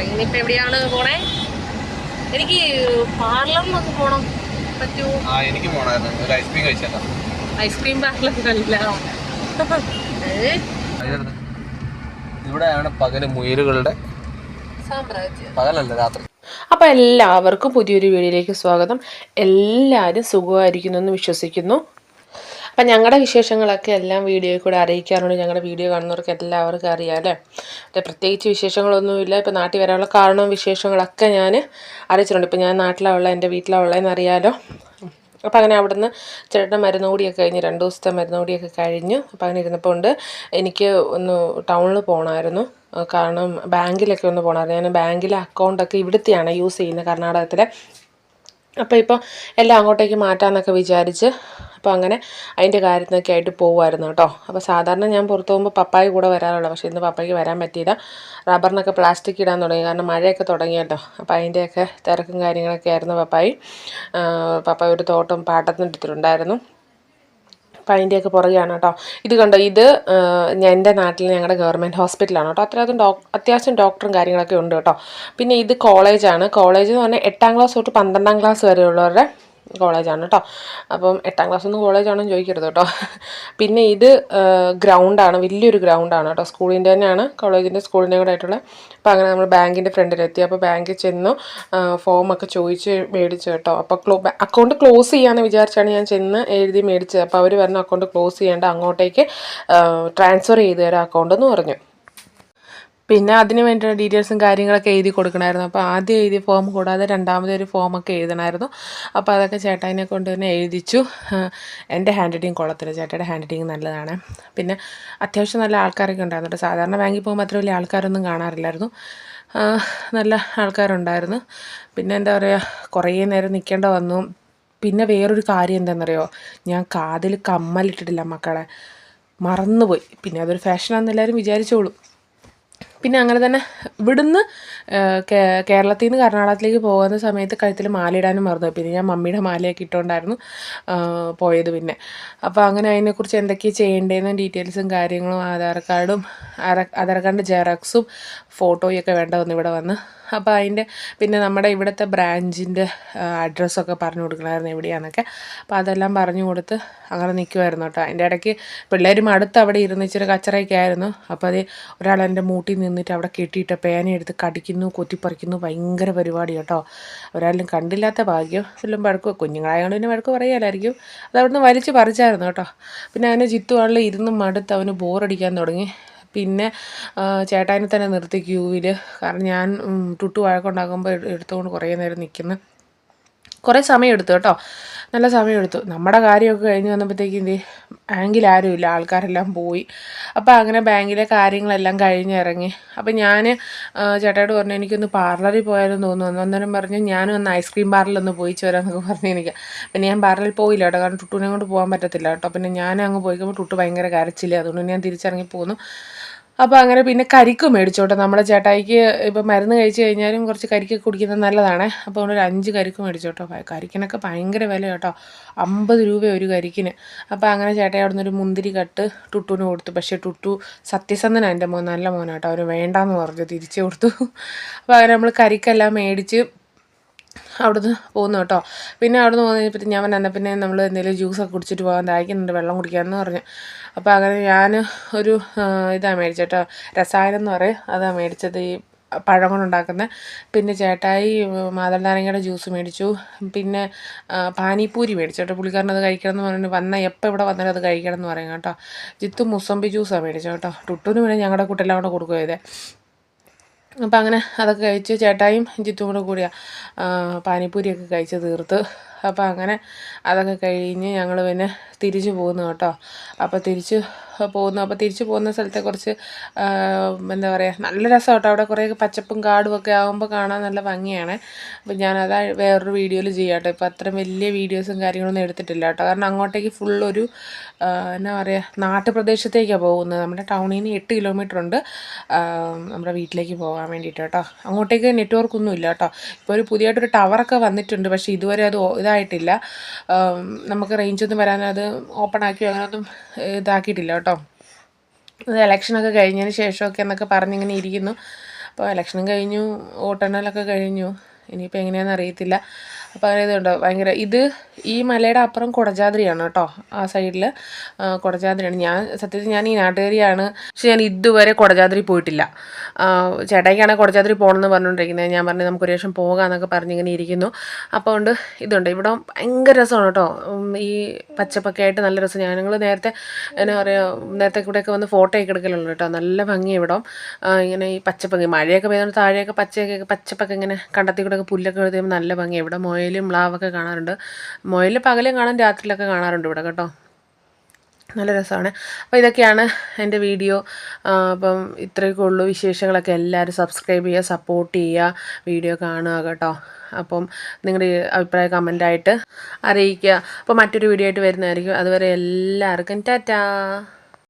ഇറങ്ങി ഇനിയിപ്പോ എവിടെയാണ് പോണേ? എനിക്ക് പാർലറിലൊക്കെ പോണം. പറ്റുമോ ആ എനിക്ക് പോണായിരുന്നു. ഒരു ഐസ്ക്രീം കഴിച്ചേക്കാം ഐസ്ക്രീം പാർലറിലല്ല ഇവിടെയാണ് പകൽ മുയലുകളുടെ സാമ്രാജ്യം. പകലല്ല രാത്രി? അപ്പോൾ എല്ലാവർക്കും പുതിയൊരു വീഡിയോയിലേക്ക് സ്വാഗതം. എല്ലാരും സുഖമായിരിക്കുന്നു എന്ന് വിശ്വസിക്കുന്നു. അപ്പം ഞങ്ങളുടെ വിശേഷങ്ങളൊക്കെ എല്ലാം വീഡിയോയിൽ കൂടെ അറിയിക്കാറുണ്ട്. ഞങ്ങളുടെ വീഡിയോ കാണുന്നവർക്ക് എല്ലാവർക്കും അറിയാം അല്ലേ? പ്രത്യേകിച്ച് വിശേഷങ്ങളൊന്നുമില്ല. ഇപ്പം നാട്ടിൽ വരാനുള്ള കാരണവും വിശേഷങ്ങളൊക്കെ ഞാൻ അറിയിച്ചിട്ടുണ്ട്. ഇപ്പം ഞാൻ നാട്ടിലുള്ള എന്റെ വീട്ടിലുള്ളതെന്ന് അറിയാലോ അപ്പം അങ്ങനെ അവിടുന്ന് ചേട്ടന്റെ മരുന്നുകൂടിയൊക്കെ കഴിഞ്ഞ് രണ്ട് ദിവസത്തെ മരുന്നുകൂടിയൊക്കെ കഴിഞ്ഞു. അപ്പം അങ്ങനെ ഇരുന്നപ്പോൾ ഉണ്ട്. എനിക്ക് ഒന്ന് ടൗണിൽ പോകണമായിരുന്നു കാരണം ബാങ്കിലൊക്കെ ഒന്ന് പോകണമായിരുന്നു ഞാൻ ബാങ്കിലെ അക്കൗണ്ടൊക്കെ ഇവിടുത്തെയാണ് യൂസ് ചെയ്യുന്നത് കർണാടകത്തിലെ. അപ്പോൾ ഇപ്പോൾ എല്ലാം അങ്ങോട്ടേക്ക് മാറ്റാമെന്നൊക്കെ വിചാരിച്ച് അപ്പോൾ അങ്ങനെ അതിന്റെ കാര്യത്തിനൊക്കെ ആയിട്ട് പോകുമായിരുന്നു കേട്ടോ. അപ്പോൾ സാധാരണ ഞാൻ പുറത്തു പോകുമ്പോൾ പപ്പായ കൂടെ വരാറുള്ളൂ. പക്ഷേ ഇന്ന് പപ്പായ്ക്ക് വരാൻ പറ്റിയില്ല. റബ്ബറിനൊക്കെ പ്ലാസ്റ്റിക് ഇടാൻ തുടങ്ങി. കാരണം മഴയൊക്കെ തുടങ്ങിയല്ലോ അപ്പോൾ അതിന്റെയൊക്കെ തിരക്കും കാര്യങ്ങളൊക്കെ ആയിരുന്നു പപ്പായി. പപ്പായ ഒരു തോട്ടം പാട്ടത്തിന് എടുത്തിട്ടുണ്ടായിരുന്നു അപ്പം അതിന്റെയൊക്കെ പുറകെയാണ് കേട്ടോ. ഇത് കണ്ടോ ഇത് എന്റെ നാട്ടിൽ ഞങ്ങളുടെ ഗവൺമെന്റ് ഹോസ്പിറ്റലാണ് കേട്ടോ. അത്രയധികം ഡോക് അത്യാവശ്യം ഡോക്ടറും കാര്യങ്ങളൊക്കെ ഉണ്ട് കേട്ടോ. പിന്നെ ഇത് കോളേജാണ്. കോളേജ് എന്ന് പറഞ്ഞാൽ എട്ടാം ക്ലാസ് തൊട്ട് പന്ത്രണ്ടാം ക്ലാസ് വരെയുള്ളവരുടെ കോളേജാണ് കേട്ടോ അപ്പം എട്ടാം ക്ലാസ് ഒന്നും കോളേജാണെന്ന് ചോദിക്കരുത് കേട്ടോ പിന്നെ ഇത് ഗ്രൗണ്ടാണ് വലിയൊരു ഗ്രൗണ്ടാണ് കേട്ടോ സ്കൂളിന്റെ തന്നെയാണ് കോളേജിന്റെ സ്കൂളിന്റെ കൂടെ ആയിട്ടുള്ള. അപ്പോൾ അങ്ങനെ നമ്മൾ ബാങ്കിന്റെ ഫ്രണ്ടിലെത്തി. അപ്പോൾ ബാങ്കിൽ ചെന്നു ഫോമൊക്കെ ചോദിച്ച് മേടിച്ചു കേട്ടോ അപ്പോൾ ക്ലോ അക്കൗണ്ട് ക്ലോസ് ചെയ്യാമെന്ന് വിചാരിച്ചാണ് ഞാൻ ചെന്ന് എഴുതി മേടിച്ചത്. അപ്പോൾ അവർ പറഞ്ഞു അക്കൗണ്ട് ക്ലോസ് ചെയ്യേണ്ട അങ്ങോട്ടേക്ക് ട്രാൻസ്ഫർ ചെയ്ത് തരാം അക്കൗണ്ട് എന്ന് പറഞ്ഞു. പിന്നെ അതിന് വേണ്ടിയുള്ള ഡീറ്റെയിൽസും കാര്യങ്ങളൊക്കെ എഴുതി കൊടുക്കണമായിരുന്നു. അപ്പോൾ ആദ്യം എഴുതിയ ഫോം കൂടാതെ രണ്ടാമത് ഒരു ഫോമൊക്കെ എഴുതണമായിരുന്നു. അപ്പോൾ അതൊക്കെ ചേട്ടായിനെ കൊണ്ട് തന്നെ എഴുതിച്ചു. എന്റെ ഹാൻഡ് റൈറ്റിംഗ് കൊള്ളത്തില്ല. ചേട്ടയുടെ ഹാൻഡ് റൈറ്റിംഗ് നല്ലതാണ്. പിന്നെ അത്യാവശ്യം നല്ല ആൾക്കാരൊക്കെ ഉണ്ടായിരുന്നു കേട്ടോ സാധാരണ ബാങ്കിൽ പോകുമ്പോൾ അത്ര വലിയ ആൾക്കാരൊന്നും കാണാറില്ലായിരുന്നു. നല്ല ആൾക്കാരുണ്ടായിരുന്നു. പിന്നെ എന്താ പറയുക കുറേ നേരം നിൽക്കേണ്ട വന്നു. പിന്നെ വേറൊരു കാര്യം എന്താണെന്നറിയോ? ഞാൻ കാതിൽ കമ്മലിട്ടിട്ടില്ല മക്കളെ. മറന്നുപോയി. പിന്നെ അതൊരു ഫാഷനാണെന്ന് എല്ലാവരും വിചാരിച്ചോളൂ. പിന്നെ അങ്ങനെ തന്നെ ഇവിടുന്ന് കേരളത്തിൽ നിന്ന് കർണാടകത്തിലേക്ക് പോകുന്ന സമയത്ത് കഴുത്തിൽ മാലയിടാനും മറന്നു പിന്നെ ഞാൻ മമ്മിയുടെ മാലയൊക്കെ ഇട്ടുകൊണ്ടായിരുന്നു പോയത് പിന്നെ. അപ്പോൾ അങ്ങനെ അതിനെക്കുറിച്ച് എന്തൊക്കെയാണ് ചെയ്യേണ്ടതെന്നും ഡീറ്റെയിൽസും കാര്യങ്ങളും ആധാർ കാർഡും ആധാർ കാർഡിന്റെ ജെറോക്സും ഫോട്ടോയൊക്കെ വേണ്ട വന്ന് ഇവിടെ വന്ന് അപ്പോൾ അതിന്റെ പിന്നെ നമ്മുടെ ഇവിടുത്തെ ബ്രാഞ്ചിന്റെ അഡ്രസ്സൊക്കെ പറഞ്ഞു കൊടുക്കണമായിരുന്നു എവിടെയാണെന്നൊക്കെ അപ്പോൾ അതെല്ലാം പറഞ്ഞു കൊടുത്ത് അങ്ങനെ നിൽക്കുമായിരുന്നു കേട്ടോ. അതിന്റെ ഇടയ്ക്ക് പിള്ളേരും അടുത്ത് അവിടെ ഇരുന്ന് ഇച്ചിരി കച്ചറയൊക്കെ ആയിരുന്നു. അപ്പോൾ അത് ഒരാൾ എന്റെ മൂട്ടിൽ നിന്നിട്ട് അവിടെ കെട്ടിയിട്ട് പേനയെടുത്ത് കടിക്കുന്നു കൊത്തിപ്പറിക്കുന്നു ഭയങ്കര പരിപാടി കേട്ടോ. ഒരാളും കണ്ടില്ലാത്ത ഭാഗ്യം. എല്ലാം വഴക്ക് കുഞ്ഞുങ്ങളായതുകൊണ്ട് പിന്നെ വഴക്ക് പറയാലായിരിക്കും അത് അവിടുന്ന് വലിച്ച് പറിച്ചായിരുന്നു കേട്ടോ. പിന്നെ അവന് ചുറ്റുപാടിൽ ഇരുന്ന് മടുത്ത് അവന് ബോറടിക്കാൻ തുടങ്ങി. പിന്നെ ചേട്ടായിനെ തന്നെ നിർത്തി ക്യൂവിൽ കാരണം ഞാൻ ടുട്ടു വഴക്കുണ്ടാക്കുമ്പോൾ എടുത്തുകൊണ്ട് കുറേ നേരം നിൽക്കുന്നു കുറേ സമയം എടുത്തു കേട്ടോ. നല്ല സമയം എടുത്തു നമ്മുടെ കാര്യമൊക്കെ കഴിഞ്ഞ് വന്നപ്പോഴത്തേക്കും എന്ത് ബാങ്കിൽ ആരുമില്ല ആൾക്കാരെല്ലാം പോയി. അപ്പോൾ അങ്ങനെ ബാങ്കിലെ കാര്യങ്ങളെല്ലാം കഴിഞ്ഞിറങ്ങി അപ്പോൾ ഞാൻ ചേട്ടായിട്ട് പറഞ്ഞു എനിക്കൊന്ന് പാർലറിൽ പോയാലും തോന്നുന്നു. അന്നേരം പറഞ്ഞു ഞാനും ഒന്ന് ഐസ്ക്രീം പാർലറിലൊന്ന് പോയിച്ച് വരാമെന്നൊക്കെ പറഞ്ഞു എനിക്ക് പിന്നെ ഞാൻ പാർലറിൽ പോയില്ല കേട്ടോ. കാരണം ടുട്ടുവിനെ കൊണ്ട് പോകാൻ പറ്റത്തില്ല കേട്ടോ. പിന്നെ ഞാൻ അങ്ങ് പോയിക്കുമ്പോൾ ടുട്ടു ഭയങ്കര കരച്ചില്ല അതുകൊണ്ട് ഞാൻ തിരിച്ചിറങ്ങി പോന്നു. അപ്പോൾ അങ്ങനെ പിന്നെ കരിക്ക് മേടിച്ചോട്ടെ നമ്മുടെ ചേട്ടായിക്ക് ഇപ്പം മരുന്ന് കഴിച്ച് കഴിഞ്ഞാലും കുറച്ച് കരിക്ക് കുടിക്കുന്നത് നല്ലതാണ്. അപ്പോൾ ഒരു അഞ്ച് കരിക്ക് മേടിച്ചോട്ടോ കരിക്കിനൊക്കെ ഭയങ്കര വില കേട്ടോ. അമ്പത് രൂപ ഒരു കരിക്കിന്. അപ്പോൾ അങ്ങനെ ചേട്ടായി അവിടെ ഒരു മുന്തിരി കട്ട് ടുട്ടുവിന് കൊടുത്തു. പക്ഷേ ടുട്ടു സത്യസന്ധനാണ് എന്റെ മോൻ നല്ല മോനാട്ടോ അവർ വേണ്ടാന്ന് പറഞ്ഞു തിരിച്ചു കൊടുത്തു. അപ്പോൾ അങ്ങനെ നമ്മൾ കരിക്കെല്ലാം മേടിച്ച് അവിടുന്ന് പോകുന്നു കേട്ടോ. പിന്നെ അവിടുന്ന് പോകുന്ന കഴിഞ്ഞപ്പോൾ ഞാൻ എന്നാൽ പിന്നെ നമ്മൾ എന്തെങ്കിലും ജ്യൂസൊക്കെ കുടിച്ചിട്ട് പോകാൻ ദാഹിക്കുന്നുണ്ട് വെള്ളം കുടിക്കാമെന്ന് പറഞ്ഞു. അപ്പോൾ അങ്ങനെ ഞാൻ ഒരു ഇതാണ് ഇതാ മേടിച്ചേട്ടോ രസായനം എന്ന് പറയും. അതാണ് മേടിച്ചത് ഈ പഴം കൊണ്ടുണ്ടാക്കുന്ന പിന്നെ ചേട്ടായി മാതള നാരങ്ങയുടെ ജ്യൂസ് മേടിച്ചു. പിന്നെ പാനിപ്പൂരി മേടിച്ചു കേട്ടോ. പുള്ളിക്കാരൻ അത് കഴിക്കണം എന്ന് പറഞ്ഞു വന്ന എപ്പോൾ ഇവിടെ വന്നാലും അത് കഴിക്കണം എന്ന് പറയും കേട്ടോ. ജിത്തു മുസമ്പി ജ്യൂസാണ് മേടിച്ചത് കേട്ടോ. ടുട്ടുവിന് പിന്നെ ഞങ്ങളുടെ കൂട്ടെല്ലാം കൂടെ കൊടുക്കുക ചെയ്തേ അപ്പം അങ്ങനെ അതൊക്കെ കഴിച്ച് ചേട്ടായും ജിത്തും കൂടെ കൂടിയാണ് പാനിപ്പൂരിയൊക്കെ കഴിച്ച് തീർത്ത്. അപ്പോൾ അങ്ങനെ അതൊക്കെ കഴിഞ്ഞ് ഞങ്ങൾ പിന്നെ തിരിച്ചു പോകുന്നു കേട്ടോ. അപ്പോൾ തിരിച്ച് പോകുന്നു അപ്പോൾ തിരിച്ചു പോകുന്ന സ്ഥലത്തെ കുറച്ച് എന്താ പറയുക നല്ല രസം കേട്ടോ അവിടെ കുറേ പച്ചപ്പും കാടും ഒക്കെ ആകുമ്പോൾ കാണാൻ നല്ല ഭംഗിയാണ്. അപ്പോൾ ഞാനത് വേറൊരു വീഡിയോയിൽ ചെയ്യാം കേട്ടോ ഇപ്പോൾ അത്ര വലിയ വീഡിയോസും കാര്യങ്ങളൊന്നും എടുത്തിട്ടില്ല കേട്ടോ. കാരണം അങ്ങോട്ടേക്ക് ഫുൾ ഒരു എന്നാ പറയുക നാട്ടുപ്രദേശത്തേക്കാണ് പോകുന്നത്. നമ്മുടെ ടൗണിൽ നിന്ന് എട്ട് കിലോമീറ്റർ ഉണ്ട്. നമ്മുടെ വീട്ടിലേക്ക് പോകാൻ വേണ്ടിയിട്ട് കേട്ടോ. അങ്ങോട്ടേക്ക് നെറ്റ്വർക്ക് ഒന്നും ഇല്ല കേട്ടോ. ഇപ്പോൾ ഒരു പുതിയതായിട്ടൊരു ടവറൊക്കെ വന്നിട്ടുണ്ട്. പക്ഷേ ഇതുവരെ അത് ഇതായിട്ടില്ല. നമുക്ക് റേഞ്ചൊന്നും വരാനത് ഓപ്പൺ ആക്കിയോ അങ്ങനെയൊന്നും ഇതാക്കിയിട്ടില്ല കേട്ടോ. ഇലക്ഷനൊക്കെ കഴിഞ്ഞതിന് ശേഷമൊക്കെ എന്നൊക്കെ പറഞ്ഞിങ്ങനെ ഇരിക്കുന്നു. അപ്പോൾ ഇലക്ഷനും കഴിഞ്ഞു വോട്ടെണ്ണലൊക്കെ കഴിഞ്ഞു. ഇനിയിപ്പോൾ എങ്ങനെയാണെന്ന് അറിയത്തില്ല. അപ്പോൾ അങ്ങനെ ഇതുണ്ട്? ഭയങ്കര ഇത് ഈ മലയുടെ അപ്പുറം കുടജാദ്രിയാണ് കേട്ടോ ആ സൈഡിൽ കുടജാദ്രിയാണ് ഞാൻ സത്യത്തിൽ ഞാൻ ഈ നാട്ടുകാരിയാണ്. പക്ഷെ ഞാൻ ഇതുവരെ കുടജാദ്രി പോയിട്ടില്ല. ചേട്ടായിക്കാണ് കുടജാദ്രി പോകണമെന്ന് പറഞ്ഞുകൊണ്ടിരിക്കുന്നത് ഞാൻ പറഞ്ഞു നമുക്ക് ഒരു ശേഷം പോകാമെന്നൊക്കെ പറഞ്ഞിങ്ങനെ ഇരിക്കുന്നു. അപ്പോൾ കൊണ്ട് ഇതുണ്ട്. ഇവിടെ ഭയങ്കര രസമാണ് കേട്ടോ. ഈ പച്ചപ്പൊക്കെ ആയിട്ട് നല്ല രസം. ഞങ്ങൾ നേരത്തെ എന്നാ പറയുക നേരത്തെ കൂടെയൊക്കെ വന്ന് ഫോട്ടോ ഒക്കെ എടുക്കലുണ്ട് കേട്ടോ. നല്ല ഭംഗി ഇവിടെ. ഇങ്ങനെ ഈ പച്ചപ്പൊക്കെ മഴയൊക്കെ പെയ്തുകൊണ്ട് താഴെയൊക്കെ പച്ചയൊക്കെ പച്ചപ്പൊക്കെ ഇങ്ങനെ കണ്ടത്തിൽ കൂടെയൊക്കെ പുല്ലൊക്കെ എഴുതിയുമ്പോൾ നല്ല ഭംഗി ഇവിടെ മുയലും മ്ലാവൊക്കെ കാണാറുണ്ട്. മുയൽ പകലും കാണും രാത്രിയിലൊക്കെ കാണാറുണ്ട് ഇവിടെ കേട്ടോ. നല്ല രസമാണ്. അപ്പോൾ ഇതൊക്കെയാണ് എന്റെ വീഡിയോ. അപ്പം ഇത്രയൊക്കെ ഉള്ളൂ വിശേഷങ്ങളൊക്കെ. എല്ലാവരും സബ്സ്ക്രൈബ് ചെയ്യുക സപ്പോർട്ട് ചെയ്യുക വീഡിയോ കാണുക കേട്ടോ. അപ്പം നിങ്ങളുടെ അഭിപ്രായ കമന്റായിട്ട് അറിയിക്കുക. അപ്പോൾ മറ്റൊരു വീഡിയോ ആയിട്ട് വരുന്നതായിരിക്കും. അതുവരെ എല്ലാവർക്കും ടാറ്റാ.